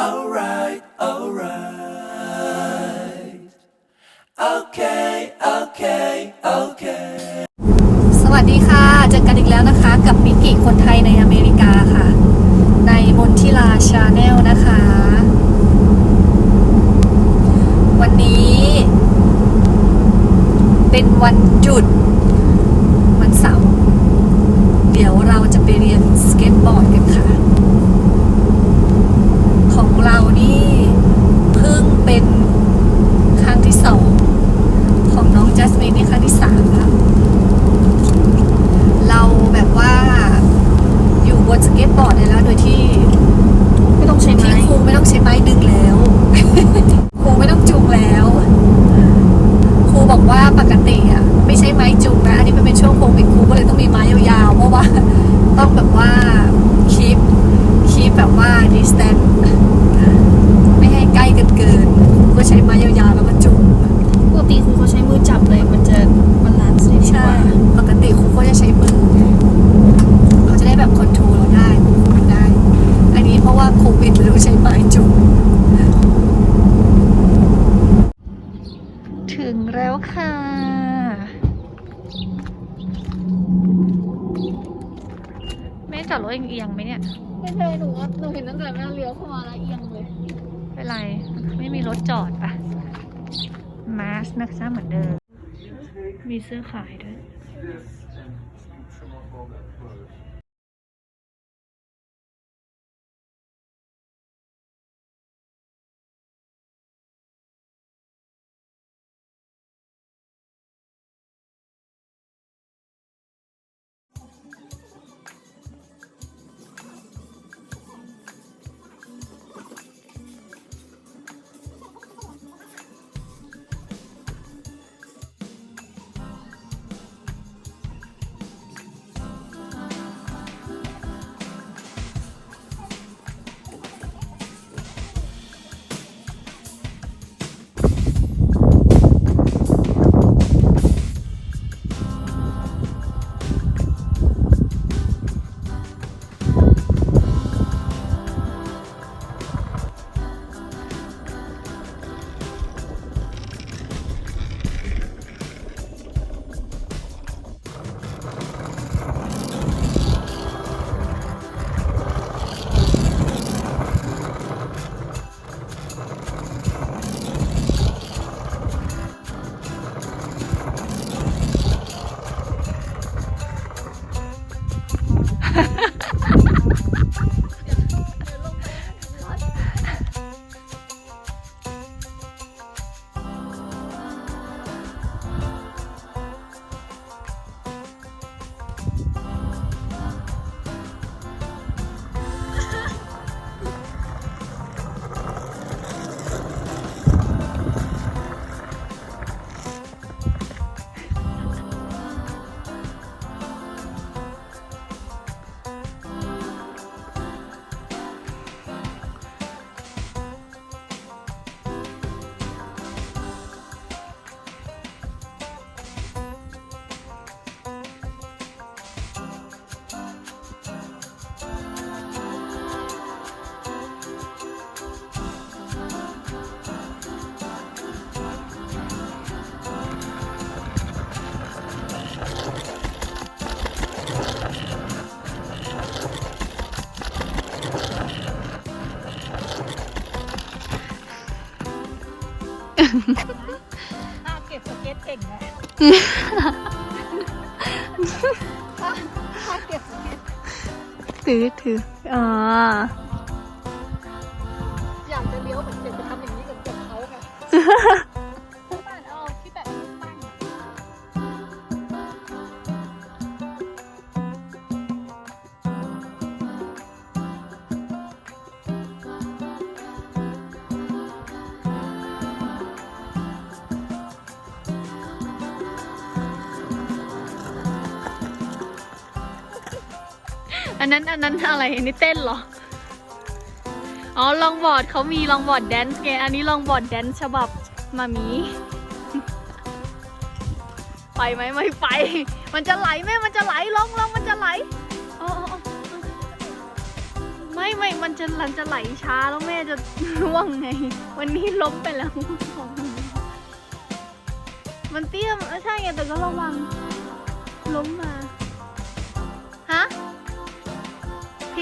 alright, alright. Okay, okay, okay. สวัสดีค่ะเจอกันอีกแล้วนะคะ กับมิกิคนไทยในอเมริกาค่ะ ในมนทิลาชาแนลนะคะ วันนี้ เป็นวันหยุดวันเสาร์เดี๋ยวเราจะไปเรียนสเก็ตบอร์ดกันค่ะ เรานี่เพิ่งเป็นครั้งที่สองของน้องจัสมินนี่ครั้งที่สามแล้วเราแบบว่าอยู่บนสเก็ตบอร์ดได้แล้วโดยที่ไม่ต้องใช้ไม้ครูไม่ต้องใช้ไม้ดึงแล้วครูไม่ต้องจูงแล้วครูบอกว่าปกติอะไม่ใช่ไม้จูงนะอันนี้มันเป็นช่วงโควิดครูก็เลยต้องมีไม้ยาวๆเพราะว่าต้องแบบว่าคีปคีปแบบว่า distance ไม่ให้ใกล้กันเกินครูก็ ใช้ไม้ยาวๆแล้วก็จูงปกติครูเขาใช้มือจับเลยมันจะบาลานซ์ได้ดีกใช่ว่าปกติครูก็จะใช้มือไงเขาจะได้แบบคอนโทรลเราได้ควบคุมเราได้ อันนี้เพราะว่าโควิดเราใช้ไม้จุกถึงแล้วค่ะ แม่จอดรถเอียงๆไหมเนี่ย ไม่ใช่หนูว่าหนูเห็นตั้งแต่แม่เลี้ยวเข้ามาแล้วเอียงเลย เป็นไร ไม่มีรถจอดปะมาสนะคะเหมือนเดิม มีเสื้อขายด้วย ถ้าเก็บสเก็ตเก่งนะถ้าเก็บสเก็ตถือถืออ๋ออยากจะเลี้ยวเหมือนเด็กไปทำอย่างนี้กับกับเขาไง อันนั้นอันนั้นอะไรอันนี้เต้นเหรอ อ๋อลองบอร์ดเขามีลองบอร์ดแดนซ์ไงอันนี้ลองบอร์ดแดนซ์ฉบับมามี ไปไหมไม่ไป มันจะไหลไหมมันจะไหลลองลองมันจะไหลอ๋อไม่ไม่มันจะมันจะไหลช้าแล้วแม่จะร่วงไง วันนี้ล้มไปแล้วมันเตี้ยมใช่ไงแต่ก็ระวังล้มมาฮะ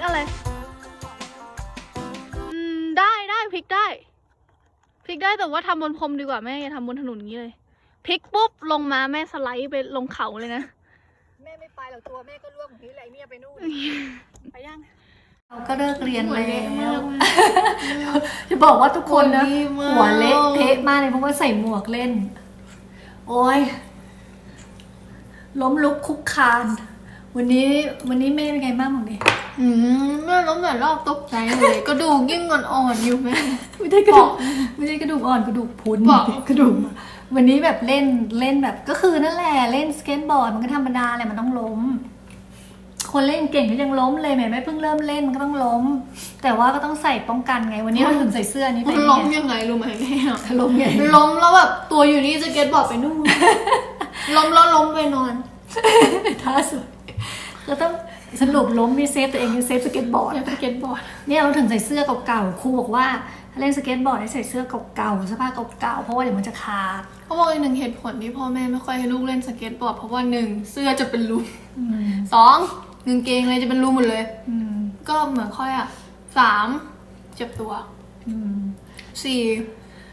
พลิกอะไร อืม ได้ได้พลิกได้พลิกได้แต่ว่าทำบนพรมดีกว่าแม่อย่าทำบนถนนอย่างนี้เลยพลิกปุ๊บลงมาแม่สไลด์ไปลงเขาเลยนะ แม่ไม่ไปหรอกตัวแม่ก็ร่วงของนี้แหละไอ้เนี่ยไปนู่น ไปยัง เราก็เลิกเรียนแล้วจะบอกว่าทุกคนนะหัวเละเทะมากเลยเพราะว่าใส่หมวกเล่น โอ้ยล้มลุกคุกคาน วันนี้วันนี้แม่เป็นไงบ้างของดิอืมแม่ล้มแต่รอบตกใจเลยกระดูกยิ่งอ่อนๆอยู่แม่ไม่ใช่กระดูกไม่ใช่กระดูกอ่อนกระดูกพรุนบอกกระดูกวันนี้แบบเล่นเล่นแบบก็คือนั่นแหละเล่นสเก็ตบอร์ดมันก็ธรรมดาแหละมันต้องล้ม คนเล่นเก่งก็ยังล้มเลยแหม่ไม่เพิ่งเริ่มเล่นมันก็ต้องล้ม แต่ว่าก็ต้องใส่ป้องกันไง วันนี้เราถึงใส่เสื้อนี้ไปมันไงล้มยังไงรู้ไหมแม่ล้มไงล้มแล้วแบบตัวอยู่นี่สเก็ตบอร์ดไปนู่นล้มแล้วล้มไปนอนท่าสุด ก็ต้องสรุปล้มมีเซฟตัวเองมีเซฟสเก็ตบอร์ดอยากสเก็ตบอร์ด เนี่ยเราถึงใส่เสื้อเก่าๆ ครูบอกว่าถ้าเล่นสเก็ตบอร์ดให้ใส่เสื้อเก่าๆเสื้อผ้าเก่าๆ เพราะว่าเดี๋ยวมันจะขาดเขาบอกอีกหนึ่งเหตุผลที่พ่อแม่ไม่ค่อยให้ลูกเล่นสเก็ตบอร์ดเพราะว่าหนึ่งเสื้อจะเป็นรูอืมสองกางเกงอะไรจะเป็นรูหมดเลย อืมก็เหมือนค่อยอะสามเจ็บตัวอืมสี่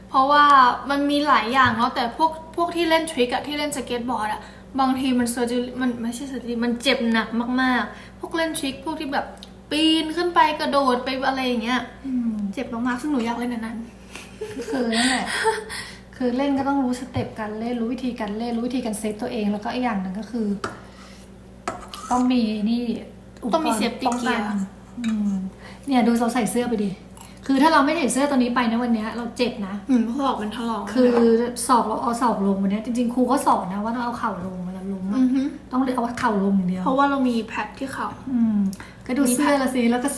เพราะว่ามันมีหลายอย่างเนาะแต่พวกพวกที่เล่นทริคอะที่เล่นสเก็ตบอร์ดอะ บางทีมันเซอร์จมันไม่ใช่เซอร์จมันเจ็บหนักมากๆ พวกเล่นทริคพวกที่แบบปีนขึ้นไปกระโดดไปอะไรอย่างเงี้ยอืมเจ็บมากๆซึ่งหนูอยากเล่นอันนั้น คือนั่นแหละคือเล่นก็ต้องรู้สเต็ปการเล่นรู้วิธีการเล่นรู้วิธีการเซฟตัวเองแล้วก็อีกอย่างหนึ่งก็คือ ต้องมีนี่ปกรณ์ต้องมี safety ป้องกัน gear อืมเนี่ยดูเราใส่เสื้อไปดิคือถ้าเราไม่ใส่เสื้อตัวนี้ไปนะวันเนี้ยเราเจ็บนะอืมเพราะบอกเป็นทะลอกคือสอบเราเอาสอบลงวันเนี้ยจริงๆครูก็สอนนะว่าต้องเอาเข่าลงเวลาล้ม อะอือฮึต้องเอาเข่าลงอย่างเดียว เพราะว่าเรามีแพดที่เข่าอืมก็ดูเสื้อละสิแล้วก็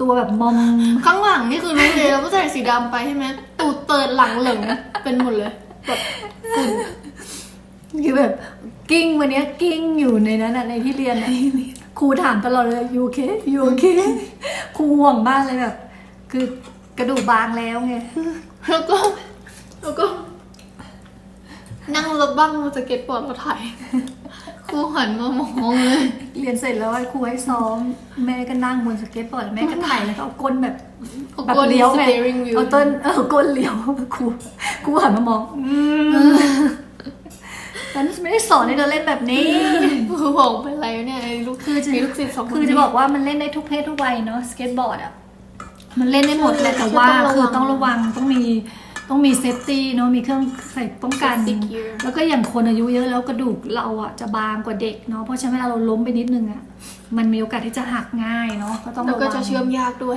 ตัวแบบมอมข้างหลังนี่คือรู้เลยเราก็ใส่สีดำไปใช่ไหมตูดเติร์ดหลังเหลิงเป็นหมดเลยแบบคือแบบกิ้งวันเนี้ยกิ้งอยู่ในนั้นอะในที่เรียนอะครูถามตลอดเลยยูเคยูเคครูห่วงมากเลยแบบ คือกระดูกบางแล้วไงแล้วก็แล้วก็ นั่งรถบ้างสเก็ตบอร์ดเราถ่าย ครูหันมามองเลยเรียนเสร็จแล้วให้ครูให้ซ้อม แม่ก็นั่งบนสเก็ตบอร์ดแม่ก็ถ่ายแล้วก็เอาก้นแบบเอาแบบก้นเลี้ยวไง steering wheel เอาต้นเอาก้นเลี้ยวครูครูหันมามองอืมฉันไม่ได้สอนให้เธอเล่นแบบนี้ครูบอกเป็นไรวะเนี่ยไอ้ลูกคือจะมีลูกศิษย์สองคนคือจะบอกว่ามันเล่นได้ทุกเพศทุกวัยเนาะสเก็ตบอร์ดอะมันเล่นได้หมดแหละแต่ว่าคือต้องระวังต้องมี ต้องมีเซฟตี้เนาะมีเครื่องใส่ป้องกัน Safety gear แล้วก็อย่างคนอายุเยอะแล้วกระดูกเราอะจะบางกว่าเด็กเนาะเพราะฉะนั้นเวลาเราล้มไปนิดนึงอะมันมีโอกาสที่จะหักง่ายเนาะก็ต้องแล้วระก็วังจะเชื่อมยากด้วย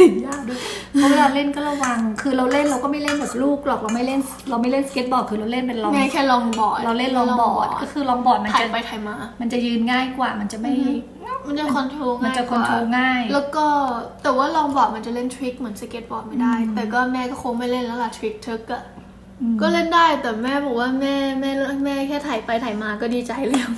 ติดยากด้วยเพราะเวลาเล่นก็ระวัง คือเราเล่นเราก็ไม่เล่นแบบลูกหรอกเราไม่เล่น เราไม่เล่นสเก็ตบอร์ดคือเราเล่นเป็นลองไงแค่ลองบอร์ดเราเล่นลองบอร์ดก็คือลองบอร์ดมันถ่ายจะไปถ่ายมา มันจะยืนง่ายกว่ามันจะไม่ มันจะคอนโทรลมันง่ายจะคอนโทรลง่าย แล้วก็แต่ว่าลองบอร์ดมันจะเล่นทริคเหมือนสเก็ตบอร์ดไม่ได้ แต่ก็แม่ก็คงไม่เล่นแล้วล่ะทริคเทิร์กอะอืมก็เล่นได้แต่แม่บอกว่าแม่แม่แม่แค่ถ่ายไปถ่ายมาก็ดีใจแล้ว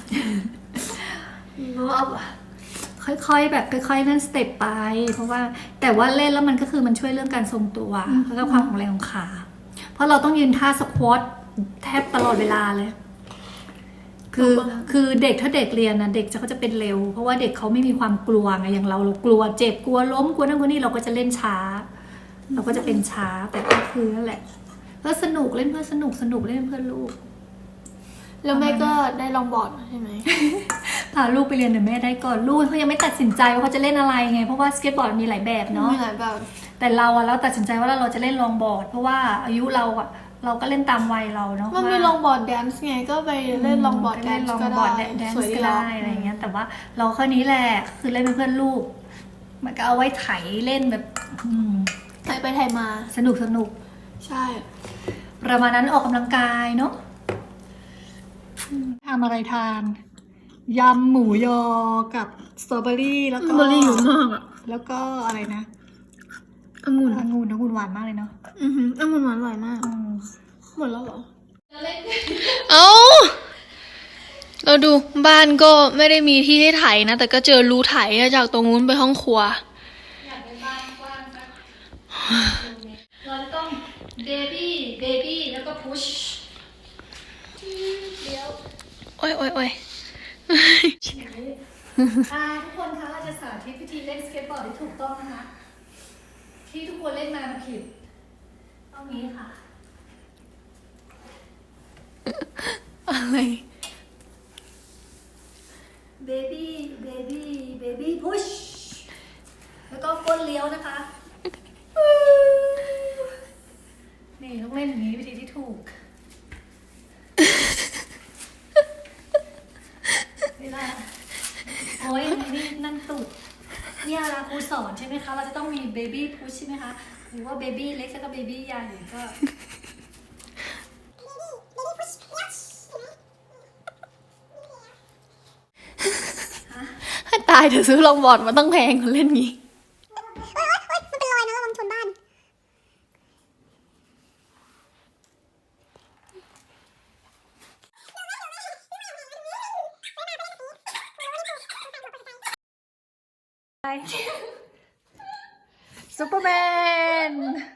ค่อยๆ แบบค่อยๆ นั่นสเต็ปไป เพราะว่าแต่ว่าเล่นแล้วมันก็คือมันช่วยเรื่องการทรงตัวแล้วก็ความแข็งแรงของขา เพราะเราต้องยืนท่าสควอตแทบตลอดเวลาเลย คือคือเด็กถ้าเด็กเรียนนะเด็กจะเขาจะเป็นเร็ว เพราะว่าเด็กเขาไม่มีความกลัวไงอย่างเราเรากลัวเจ็บกลัวล้มกลัวนั่นกลัวนี่เราก็จะเล่นช้า เราก็จะเป็นช้าแต่ก็คือนั่นแหละเพื่อสนุกเล่นเพื่อสนุกสนุกเล่นเพื่อลูก แล้วแม่ก็ได้ลองบอร์ดมาใช่ไหมพาลูกไปเรียนเดี๋ยวแม่ได้ก่อนลูกเขายังไม่ตัดสินใจว่าเขาจะเล่นอะไรไงเพราะว่าสเก็ตบอร์ดมีหลายแบบเนาะมีหลายแบบแต่เราอะเราตัดสินใจว่าเราจะเล่นลองบอร์ด เพราะว่าอายุเราอะ เราก็เล่นตามวัยเราเนาะมันมีลองบอร์ดแดนซ์ไงก็ไปเล่นลองบอร์ดแดเล่นนซ์ลองก็บอร์ดได้แดนสวยซ์ดีก็แล้ได้อะไรเงี้ยแต่ว่าเราแค่นี้แหละคือเล่นเป็นเพื่อนลูก มันก็เอาไว้ไถเล่นแบบอืมถ่ายไปถ่ายมาสนุกสนุกใช่ ประมาณนั้นออกกำลังกายเนาะทำอะไรทานยำหมูยอกับสตรอเบอรี่แล้วก็เบอร์รี่อยู่มากอะแล้วก็อะไรนะ องุ่นองุ่นองุ่นหวานมากเลยเนาะอือหือองุ่นหวานอร่อยมากอืมหมดแล้วเหรอเอาเราดูบ้านก็ไม่ได้มีที่ให้ไถนะ แต่ก็เจอรูไถอะจากตรงนู้นไปห้องครัวเราจะต้องเบบี้เบบี้แล้วก็พุชเดี๋ยวโอ้ยโอ้ยโอ้ยอ่าทุกคนคะเราจะสาธิตวิธีเล่นสเก็ตบอร์ดที่ถูกต้องนะคะ ที่ทุกคนเล่นมาผิดต้องนี้ค่ะ อะไร เบบี้ เบบี้ เบบี้พุช แล้วก็ก้นเลี้ยวนะคะ นี่ต้องเล่นอย่างนี้วิธีที่ถูก เวลาโอ้ยนี่นั่นตูดเนี่ยเวลาค รูสอนใช่ไหมคะ เราจะต้องมีเบบี้พุชใช่ไหมคะ หรือว่าเบบี้เล็กแล้วก็เบบี้ใหญ่ก็ ให้ตายเดี๋ยวซื้อลองบอร์ดมาตั้งแพงคนเล่นงี้เฮ้ยเฮ้ยมันเป็นรอยนะระวังชนบ้าน Superman!